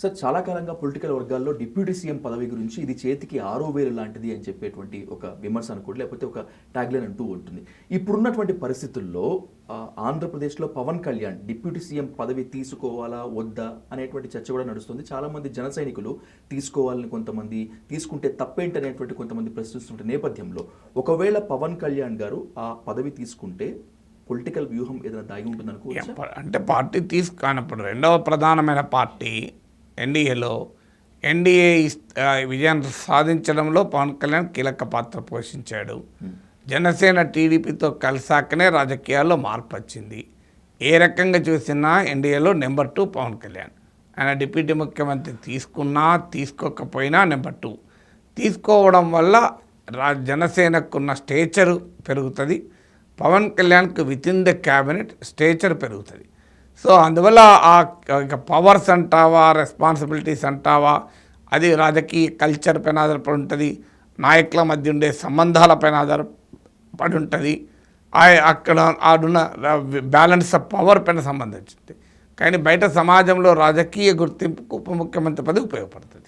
Sir చాలా కాలంగా political వర్గాల్లో డిప్యూటీ సీఎం పదవి గురించి ఇది చేతికి ఆరో వేలు లాంటిది అని చెప్పేటువంటి ఒక విమర్శ అనుకోండి లేకపోతే ఒక ట్యాగ్లైన్ అంటూ ఉంటుంది. ఇప్పుడున్నటువంటి పరిస్థితుల్లో ఆంధ్రప్రదేశ్లో పవన్ కళ్యాణ్ డిప్యూటీ సీఎం పదవి తీసుకోవాలా వద్దా అనేటువంటి చర్చ కూడా నడుస్తుంది. చాలామంది జన సైనికులు తీసుకోవాలని కొంతమంది తీసుకుంటే తప్పేంటనేటువంటి కొంతమంది ప్రశ్నిస్తుంటే నేపథ్యంలో ఒకవేళ పవన్ కళ్యాణ్ గారు ఆ పదవి తీసుకుంటే పొలిటికల్ వ్యూహం ఏదైనా దాగి ఉంటుందనుకో అంటే పార్టీ తీసుకానప్పుడు రెండవ ప్రధానమైన పార్టీ ఎన్డీఏలో ఎన్డీఏ విజయం సాధించడంలో పవన్ కళ్యాణ్ కీలక పాత్ర పోషించాడు. జనసేన టీడీపీతో కలిసాకనే రాజకీయాల్లో మార్పు వచ్చింది. ఏ రకంగా చూసినా ఎన్డీఏలో నెంబర్ టూ పవన్ కళ్యాణ్. ఆయన డిప్యూటీ ముఖ్యమంత్రి తీసుకున్నా తీసుకోకపోయినా నెంబర్ టూ. తీసుకోవడం వల్ల రా జనసేనకున్న స్టేచరు పెరుగుతుంది. పవన్ కళ్యాణ్కు with in the cabinet stature పెరుగుతుంది. సో అందువల్ల ఆ ఇక పవర్స్ అంటావా రెస్పాన్సిబిలిటీస్ అంటావా అది రాజకీయ కల్చర్ పైన ఆధారపడి ఉంటుంది నాయకుల మధ్య ఉండే సంబంధాల పైన ఆధారపడి ఉంటుంది. ఆ- అక్కడ ఆడున్న బ్యాలెన్స్ ఆఫ్ పవర్ పైన సంబంధించింది. కానీ బయట సమాజంలో రాజకీయ గుర్తింపుకు ఉప ముఖ్యమంత్రి పదవి ఉపయోగపడుతుంది.